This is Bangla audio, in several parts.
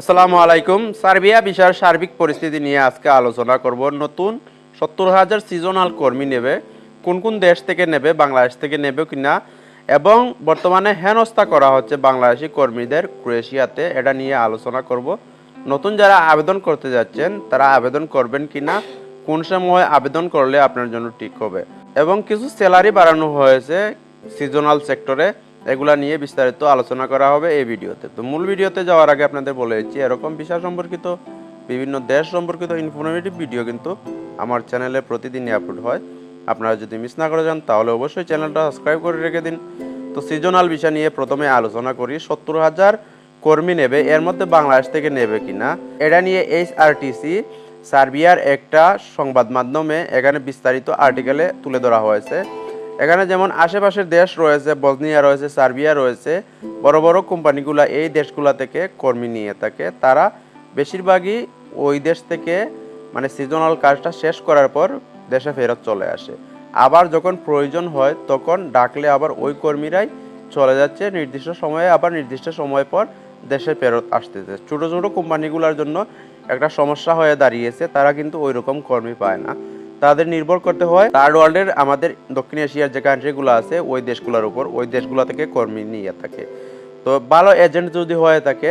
আসসালামু আলাইকুম। সার্বিয়া বিষয়ের সার্বিক পরিস্থিতি নিয়ে আজকে আলোচনা করব। নতুন সত্তর হাজার সিজনাল কর্মী নেবে, কোন কোন দেশ থেকে নেবে, বাংলাদেশ থেকে নেবে কিনা, এবং বর্তমানে হেনস্থা করা হচ্ছে বাংলাদেশি কর্মীদের ক্রোয়েশিয়াতে। এটা নিয়ে আলোচনা করব। নতুন যারা আবেদন করতে যাচ্ছেন, তারা আবেদন করবেন কিনা, কোন সময় আবেদন করলে আপনার জন্য ঠিক হবে, এবং কিছু স্যালারি বাড়ানো হয়েছে সিজনাল সেক্টরে। এগুলা নিয়ে বিস্তারিত আলোচনা করা হবে এই ভিডিওতে। তো মূল ভিডিওতে যাওয়ার আগে আপনাদের বলে দিচ্ছি, এরকম বিষয় সম্পর্কিত, বিভিন্ন দেশ সম্পর্কিত ইনফরমেটিভ ভিডিও কিন্তু আমার চ্যানেলে প্রতিদিনই আপলোড হয়। আপনারা যদি মিস না করে যান, তাহলে অবশ্যই চ্যানেলটা সাবস্ক্রাইব করে রেখে দিন। তো সিজনাল বিষয় নিয়ে প্রথমে আলোচনা করি, সত্তর হাজার কর্মী নেবে, এর মধ্যে বাংলাদেশ থেকে নেবে কিনা? এটা নিয়ে এইচ আরটিসি সার্বিয়ার একটা সংবাদ মাধ্যমে এখানে বিস্তারিত আর্টিকেলে তুলে ধরা হয়েছে। এখানে যেমন আশেপাশের দেশ রয়েছে বজনিয়া রয়েছে, সার্বিয়া রয়েছে, বড় বড় কোম্পানিগুলো এই দেশগুলো থেকে কর্মী নিয়ে থাকে। তারা বেশিরভাগই ওই দেশ থেকে মানে সিজনাল কাজটা শেষ করার পর দেশে ফেরত চলে আসে। আবার যখন প্রয়োজন হয় তখন ডাকলে আবার ওই কর্মীরাই চলে যাচ্ছে। নির্দিষ্ট সময়ে আবার নির্দিষ্ট সময় পর দেশে ফেরত আসতেছে। ছোটো ছোটো কোম্পানিগুলোর জন্য একটা সমস্যা হয়ে দাঁড়িয়েছে, তারা কিন্তু ওই রকম কর্মী পায় না। তাদের নির্ভর করতে হয়। থার্ড ওয়ার্ল্ডের আমাদের দক্ষিণ এশিয়ার যে কান্ট্রিগুলো আছে, ওই দেশগুলোর উপর, ওই দেশগুলো থেকে কর্মী নিয়ে থাকে। তো ভালো এজেন্ট যদি হয়ে থাকে,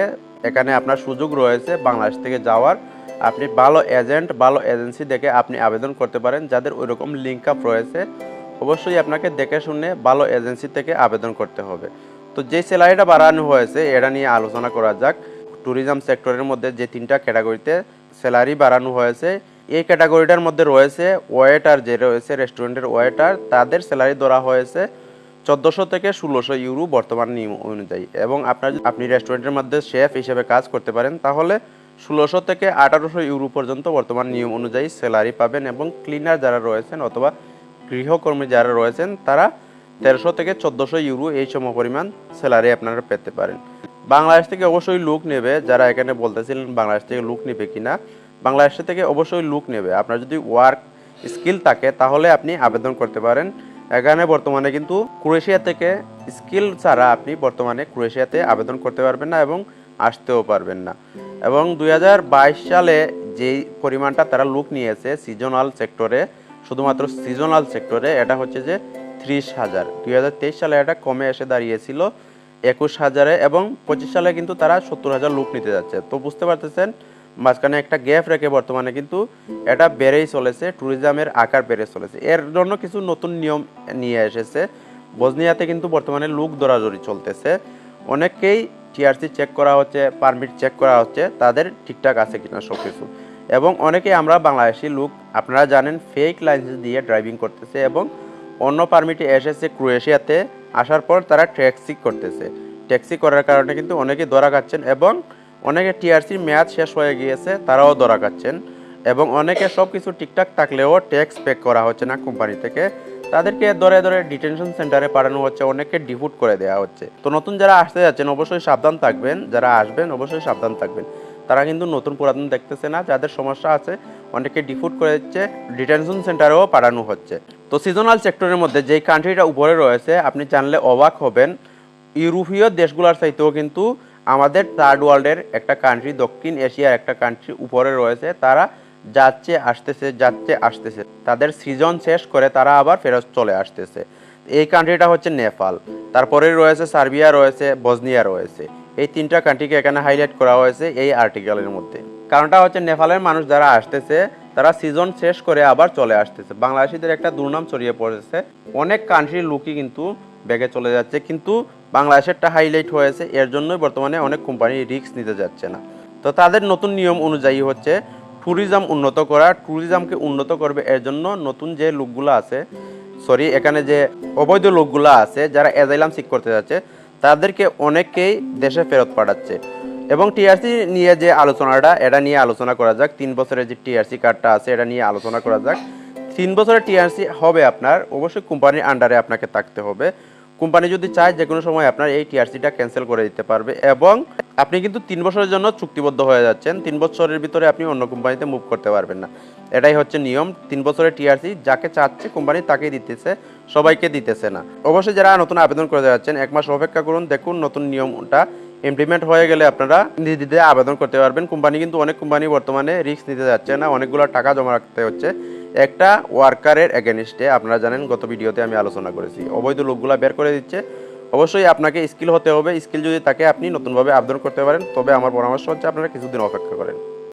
এখানে আপনার সুযোগ রয়েছে বাংলাদেশ থেকে যাওয়ার। আপনি ভালো এজেন্ট ভালো এজেন্সি দেখে আপনি আবেদন করতে পারেন, যাদের ওই রকম লিঙ্ক আপ রয়েছে। অবশ্যই আপনাকে দেখে শুনে ভালো এজেন্সি থেকে আবেদন করতে হবে। তো যে স্যালারিটা বাড়ানো হয়েছে, এটা নিয়ে আলোচনা করা যাক। ট্যুরিজম সেক্টরের মধ্যে যে তিনটা ক্যাটাগরিতে স্যালারি বাড়ানো হয়েছে এই ক্যাটাগরিটার মধ্যে রয়েছে ওয়েটার, যে রয়েছে রেস্টুরেন্টের ওয়েটার, তাদের স্যালারি ধরা হয়েছে চোদ্দোশো থেকে ষোলোশো ইউরো বর্তমান নিয়ম অনুযায়ী। এবং আপনার আপনি রেস্টুরেন্টের মধ্যে শেফ হিসেবে কাজ করতে পারেন, তাহলে ষোলোশো থেকে আঠারোশো ইউরো পর্যন্ত বর্তমান নিয়ম অনুযায়ী স্যালারি পাবেন এবং ক্লিনার যারা রয়েছেন অথবা গৃহকর্মী যারা রয়েছেন, তারা তেরোশো থেকে চোদ্দোশো ইউরো এই সম পরিমাণ স্যালারি আপনারা পেতে পারেন। বাংলাদেশ থেকে অবশ্যই লুক নেবে, যারা এখানে বলতেছিলেন বাংলাদেশ থেকে লুক নেবে কিনা। বাংলাদেশ থেকে অবশ্যই লুক নেবে। আপনার যদি ওয়ার্ক স্কিল থাকে, তাহলে আপনি আবেদন করতে পারেন। এখানে বর্তমানে কিন্তু ক্রোয়েশিয়া থেকে স্কিল ছাড়া আপনি বর্তমানে ক্রোয়েশিয়াতে আবেদন করতে পারবেন না এবং আসতেও পারবেন না। এবং দুই সালে যেই পরিমাণটা তারা লুক নিয়েছে সিজনাল সেক্টরে শুধুমাত্র সিজনাল সেক্টরে এটা হচ্ছে যে ত্রিশ হাজার। দুই সালে এটা কমে এসে দাঁড়িয়েছিল একুশ হাজারে এবং পঁচিশ সালে কিন্তু তারা সত্তর হাজার লুক নিতে যাচ্ছে। তো বুঝতে পারতেছেন মাঝখানে একটা গ্যাপ রেখে বর্তমানে কিন্তু এটা বেড়েই চলেছে ট্যুরিজমের আকার বেড়ে চলেছে। এর জন্য কিছু নতুন নিয়ম নিয়ে এসেছে। বজনিয়াতে কিন্তু বর্তমানে লুক দৌড়াদৌড়ি চলতেছে। অনেককেই টিআরসি চেক করা হচ্ছে পারমিট চেক করা হচ্ছে, তাদের ঠিকঠাক আছে কিনা সব কিছু এবং অনেকেই আমরা বাংলাদেশি লুক, আপনারা জানেন ফেক লাইসেন্স দিয়ে ড্রাইভিং করতেছে এবং অন্য পারমিটে এসেছে ক্রোয়েশিয়াতে, আসার পর তারা ট্যাক্সি করতেছে। ট্যাক্সি করার কারণে কিন্তু অনেকে ধরা খাচ্ছেন এবং অনেকে টিআরসির মেয়াদ শেষ হয়ে গিয়েছে, তারাও ধরা খাচ্ছেন। এবং অনেকে সব কিছু ঠিকঠাক থাকলেও ট্যাক্স পে করা হচ্ছে না কোম্পানি থেকে। তাদেরকে ধরে ধরে ডিটেনশন সেন্টারে পাঠানো হচ্ছে অনেকে ডিপুট করে দেওয়া হচ্ছে। তো নতুন যারা আসতে যাচ্ছেন, অবশ্যই সাবধান থাকবেন। যারা আসবেন, অবশ্যই সাবধান থাকবেন। তারা কিন্তু নতুন পুরাতন দেখতেছে না, যাদের সমস্যা আছে অনেকে ডিফুট করে দিচ্ছে ডিটেনশন সেন্টারেও পাঠানো হচ্ছে। তো সিজনাল সেক্টরের মধ্যে যেই কান্ট্রিটা উপরে রয়েছে, আপনি জানলে অবাক হবেন। ইউরোপীয় দেশগুলোর চাইতেও কিন্তু আমাদের থার্ড ওয়ার্ল্ডের একটা কান্ট্রি দক্ষিণ এশিয়ার একটা কান্ট্রি উপরে রয়েছে, তারা যাচ্ছে, আসতেছে যাচ্ছে, আসতেছে। তাদের সিজন শেষ করে তারা আবার ফেরত চলে আসতেছে। এই কান্ট্রিটা হচ্ছে নেপাল। তারপরে রয়েছে সার্বিয়া, রয়েছে বজনিয়া রয়েছে। এই তিনটা কান্ট্রিকে এখানে হাইলাইট করা হয়েছে এই আর্টিকেলের মধ্যে। কারণটা হচ্ছে নেপালের মানুষ যারা আসতেছে, তারা সিজন শেষ করে আবার চলে আসতেছে। বাংলাদেশিদের একটা দুর্নাম ছড়িয়ে পড়েছে। অনেক কান্ট্রির লোকই কিন্তু ব্যাগে চলে যাচ্ছে। কিন্তু বাংলাদেশেরটা হাইলাইট হয়েছে, এর জন্যই বর্তমানে অনেক কোম্পানি রিস্ক নিতে যাচ্ছে না। তো তাদের নতুন নিয়ম অনুযায়ী হচ্ছে ট্যুরিজম উন্নত করা ট্যুরিজমকে উন্নত করবে, এর জন্য নতুন যে লোকগুলো আছে সরি এখানে যে অবৈধ লোকগুলো আছে, যারা অ্যাজাইলাম সিক করতে যাচ্ছে, তাদেরকে অনেককেই দেশে ফেরত পাঠাচ্ছে। এবং টিআরসি নিয়ে যে আলোচনাটা, এটা নিয়ে আলোচনা করা যাক। তিন বছরের যে টিআরসি কার্ডটা আছে, এটা নিয়ে আলোচনা করা যাক। তিন বছরের টিআরসি হবে আপনার, অবশ্যই কোম্পানির আন্ডারে আপনাকে থাকতে হবে। কোম্পানি যদি চায় যে কোনো সময় আপনার এই টিআরসিটা ক্যান্সেল করে দিতে পারবে এবং আপনি কিন্তু তিন বছরের জন্য চুক্তিবদ্ধ হয়ে যাচ্ছেন, তিন বছরের ভিতরে আপনি অন্য কোম্পানিতে মুভ করতে পারবেন না। এটাই হচ্ছে নিয়ম, তিন বছরের টিআরসি যাকে চাচ্ছে কোম্পানি তাকেই দিতেছে, সবাইকে দিতেছে না। অবশ্যই যারা নতুন আবেদন করে যাচ্ছেন, এক মাস অপেক্ষা করুন, দেখুন নতুন নিয়মটা ইমপ্লিমেন্ট হয়ে গেলে আপনারা নিধিতে আবেদন করতে পারবেন। কোম্পানি কিন্তু অনেক কোম্পানি বর্তমানে রিস্ক নিতে যাচ্ছে না, অনেকগুলো টাকা জমা রাখতে হচ্ছে। একটা ওয়ার্কারের এগেনস্টে আপনারা জানেন, গত ভিডিওতে আমি আলোচনা করেছি। অবৈধ লোকগুলা বের করে দিচ্ছে। অবশ্যই আপনাকে স্কিল হতে হবে। স্কিল যদি তাকে আপনি নতুনভাবে আবেদন করতে পারেন। তবে আমার পরামর্শ হচ্ছে, আপনারা কিছুদিন অপেক্ষা করেন।